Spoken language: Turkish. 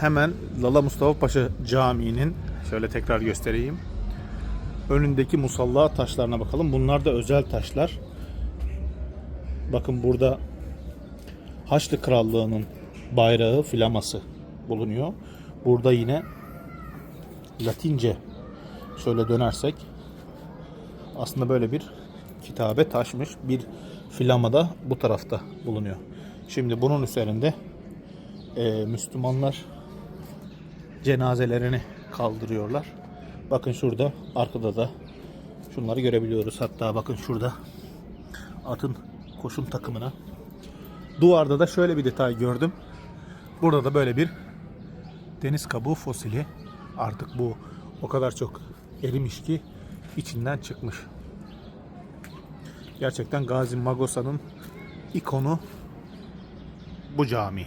hemen Lala Mustafa Paşa Camii'nin şöyle tekrar göstereyim. Önündeki musalla taşlarına bakalım. Bunlar da özel taşlar. Bakın burada Haçlı Krallığı'nın bayrağı, flaması bulunuyor. Burada yine Latince şöyle dönersek aslında böyle bir kitabe taşmış. Bir flama da bu tarafta bulunuyor. Şimdi bunun üzerinde e, Müslümanlar cenazelerini kaldırıyorlar. Bakın şurada arkada da şunları görebiliyoruz. Hatta bakın şurada atın koşum takımına. Duvarda da şöyle bir detay gördüm. Burada da böyle bir deniz kabuğu fosili. Artık bu o kadar çok erimiş ki içinden çıkmış. Gerçekten Gazi Magosa'nın ikonu bu cami.